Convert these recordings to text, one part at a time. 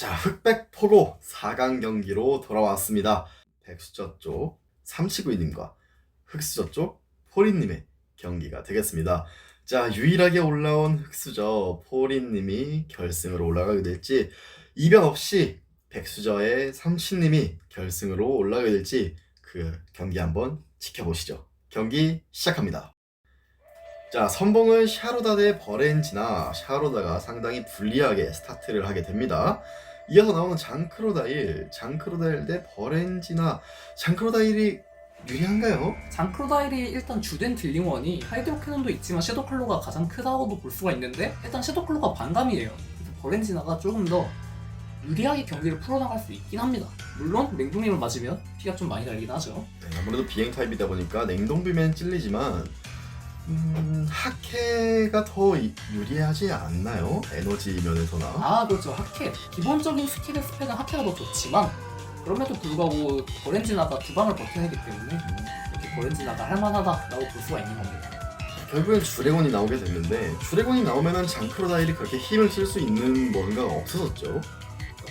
자, 흑백 포로 4강 경기로 돌아왔습니다. 백수저 쪽 삼치구이님과 흑수저 쪽 포리님의 경기가 되겠습니다. 자, 유일하게 올라온 흑수저 포리님이 결승으로 올라가게 될지 이변 없이 백수저의 삼치님이 결승으로 올라가게 될지 그 경기 한번 지켜보시죠. 경기 시작합니다. 자, 선봉은 샤로다 대 버렌지나 샤로다가 상당히 불리하게 스타트를 하게 됩니다. 이어서 나오는 장크로다일, 장크로다일 대 버렌지나 장크로다일이 유리한가요? 장크로다일이 일단 주된 딜링원이 하이드로 캐논도 있지만 섀도클로가 가장 크다고도 볼 수가 있는데 일단 섀도클로가 반감이에요. 버렌지나가 조금 더 유리하게 경기를 풀어나갈 수 있긴 합니다. 물론 맹둥님을 맞으면 피가 좀 많이 달긴 하죠. 네, 아무래도 비행 타입이다 보니까 냉동비면 찔리지만 음, 하케가 더 이- 유리하지 않나요? 에너지 면에서나 아 그렇죠 하켓 기본적인 스킬의 스펙은 하켓가 더 좋지만 그럼에도 불구하고 버렌지나가 두 방을 버텨내기 때문에 이렇게 버렌지나가 할만하다라고 볼 수가 있는 겁니다. 결국엔 주레곤이 나오게 됐는데 주레곤이 나오면은 장크로다일이 그렇게 힘을 쓸 수 있는 뭔가가 없어졌죠.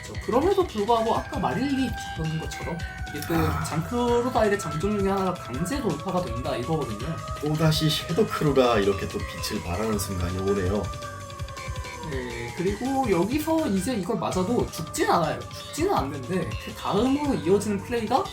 그렇죠. 그럼에도 불구하고 아까 마릴리 잡은 것처럼 이게 또 아. 장크로다일의 장점 중에 하나가 강제 돌파가 된다 이거거든요. 또다시 섀도크루가 이렇게 또 빛을 발하는 순간이 오네요. 네, 그리고 여기서 이제 이걸 맞아도 죽진 않아요. 죽지는 않는데 그 다음으로 이어지는 플레이가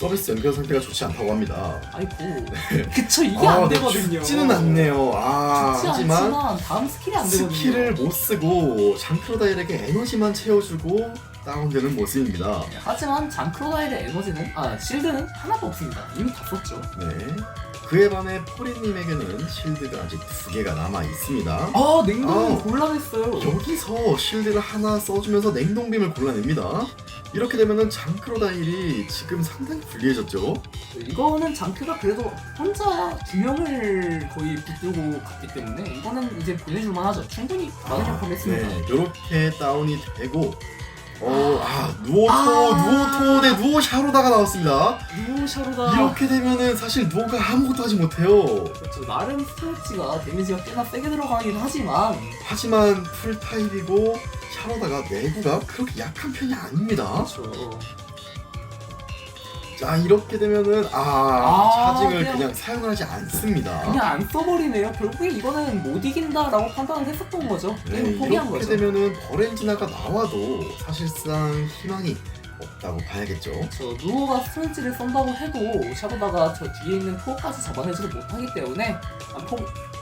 서비스 연결 상태가 좋지 않다고 합니다. 아이고 그쵸 이게 아, 안 네, 되거든요. 죽지는 않네요. 아, 죽지 하지만 않지만 다음 스킬이 안 되거든요. 스킬을 못 쓰고 장크로다일에게 에너지만 채워주고 다운되는 모습입니다. 네, 하지만 장크로다일의 에너지는 아 실드는 하나도 없습니다. 이미 다 썼죠. 네. 그에 반해 포리님에게는 실드가 아직 두 개가 남아 있습니다. 아 냉동은 아우. 곤란했어요. 여기서 실드를 하나 써주면서 냉동빔을 골라냅니다. 이렇게 되면은 장크로다일이 지금 상당히 불리해졌죠. 이거는 장크가 그래도 혼자 두 명을 거의 붙들고 갔기 때문에 이거는 이제 보내줄 만 하죠. 충분히 많은 역할을 했습니다. 네, 이렇게 다운이 되고 어, 아, 누오토, 아. 누오토 대 누오 샤로다가 나왔습니다. 누오샤로가 이렇게 되면은 사실 누오가 아무것도 하지 못해요. 그렇죠. 나름 스트레치가 데미지가 꽤나 세게 들어가긴 하지만 하지만 풀타입이고 샤로다가 내구가 그렇게 약한 편이 아닙니다. 그렇죠. 자 이렇게 되면은 아, 아, 차징을 그냥- 그냥, 사용하지 않습니다. 그냥 안 써버리네요. 결국에 이거는 못 이긴다라고 판단을 했었던 거죠. 네, 게임 포기한 이렇게 거죠. 되면은 버렌지나가 나와도 사실상 희망이 없다고 봐야겠죠. 저 누오가 스트레치를 쏜다고 해도 샤도다가 저 뒤에 있는 포까지 잡아내지를 못하기 때문에 안 포,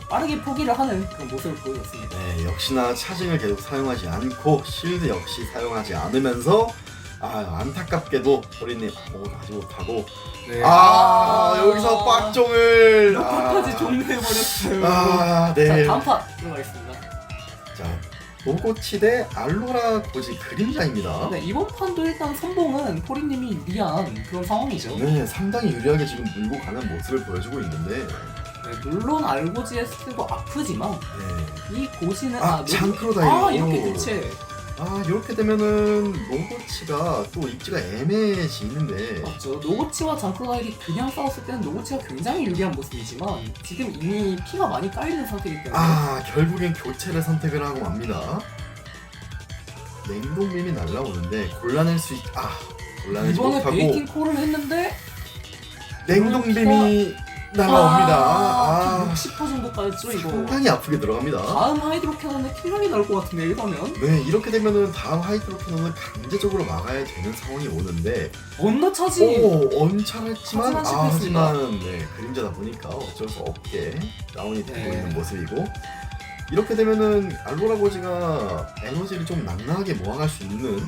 빠르게 포기를 하는 그런 모습을 보여줬습니다. 네, 역시나 차징을 계속 사용하지 않고 실드 역시 사용하지 않으면서 아 안타깝게도 버린님 아무것도 하지 못하고 네. 아, 여기서 빡종을 아, 종료해버렸어요. 아, 네. 자 다음 판 들어가겠습니다. 자, 노고치 대 알로라 고지 그림자입니다. 네, 이번 판도 일단 선봉은 포리님이 유리한 그런 상황이죠. 네, 상당히 유리하게 지금 물고 가는 모습을 보여주고 있는데, 네, 물론 알고지의 스킬도 아프지만 네. 이 고지는 아, 노- 장크로다이로. 아 이렇게 대체 아, 이렇게 되면은 노고치가 또 입지가 애매해지는데, 맞죠. 노고치와 장크로다일이 그냥 싸웠을 때는 노고치가 굉장히 유리한 모습이지만 지금 이미 피가 많이 깔리는 상태이기 때문에 아, 결국엔 교체를 선택을 하고 맙니다. 냉동빔이 날라오는데 곤란할 수 있, 아, 곤란하지 이번에 못하고 베이킹 콜을 했는데 냉동빔이 날라옵니다. 아, 60% 정도까지 죠 이거. 상당히 아프게 들어갑니다. 다음 하이드로 캐논에 킬각이 나올 것 같은데 이러면 네, 이렇게 되면은 다음 하이드로 캐논을 강제적으로 막아야 되는 상황이 오는데, 언더 차지. 오, 언짢았지만, 하지만 아, 실패했습니다. 하지만, 네, 그림자다 보니까 어쩔 수 없게 다운이 되고 네. 있는 모습이고, 이렇게 되면은 알로라 고지가 에너지를 좀 낭낭하게 모아갈 수 있는.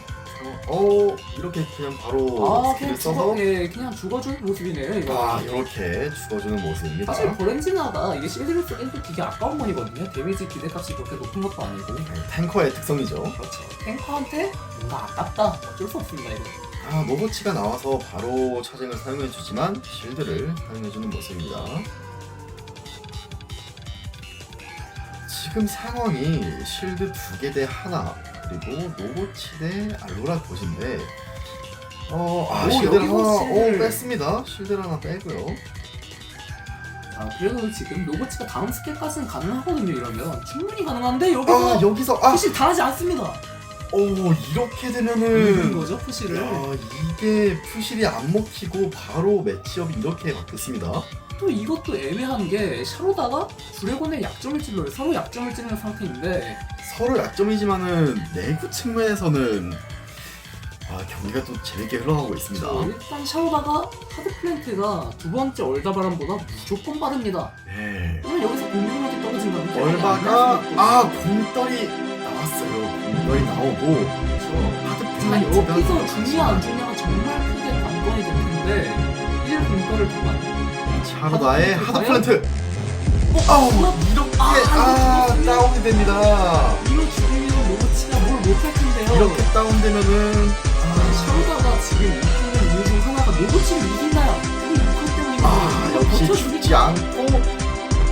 어, 이렇게 그냥 바로 아 스킬을 그냥 써서, 죽어 예 그냥 죽어주는 모습이네요 이거. 아, 이렇게 죽어주는 모습입니다. 사실 버렌지나가 이게 실드를 쓰기엔 되게 아까운 mon이거든요. 데미지 기대값이 그렇게 높은 것도 아니고. 네, 탱커의 특성이죠. 그렇죠. 탱커한테 뭔가 아깝다. 어쩔 수 없습니다 이거. 아, 노고치가 나와서 바로 차징을 사용해주지만 실드를 사용해주는 모습입니다. 지금 상황이 실드 두 개 대 하나 그리고 노고치 대 알로라 고지인데 어, 아, 오, 실드를 하나 여기서 실드를. 오, 뺐습니다. 실드를 하나 빼고요. 아 그래도 지금 로보치가 다음 스킬까지는 가능하거든요 이러면 충분히 가능한데 여기서 아, 여기서 아, 사실 당하지 않습니다. 오 이렇게 이긴 되면은 거죠 푸시를. 야, 이게 푸실이 안 먹히고 바로 매치업이 이렇게 바뀌었습니다. 또 이것도 애매한 게 샤로다가 드래곤의 약점을 찔러요. 서로 약점을 찔는 상태인데 서로 약점이지만은 내구 측면에서는 아, 경기가 또 재밌게 흘러가고 있습니다. 저 일단 샤로다가 하드 플랜트가 두 번째 얼다바람보다 무조건 빠릅니다. 네. 오늘 여기서 공격력이 안 얼바가 아. 공떨이 나왔어요. 공떨이 나오고 그렇죠. 하드 자 플레이트가 여기서 중요 안 중요가 정말 크게 관건이 될 텐데 1 공터를 두고 샤로다의 하드 플랜트. 아우 이렇게 아, 아 다운이 됩니다. 이거 죽이면 치가 뭘 못할 텐데요. 이렇게 다운되면은 아, 샤로다가 지금 이기는 이유 중 하나가 노브치를 이긴다요. 그 때문에 아 역시 죽지 않고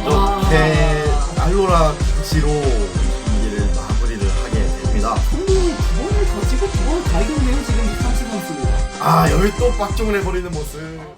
이렇게 아. 알로라 비치로 경기를 마무리를 하게 됩니다. 성공이 두 번을 가지고 두 번을 다 이겼네요 지금 이상치 선수. 아 여기 또 빡종을 해버리는 모습.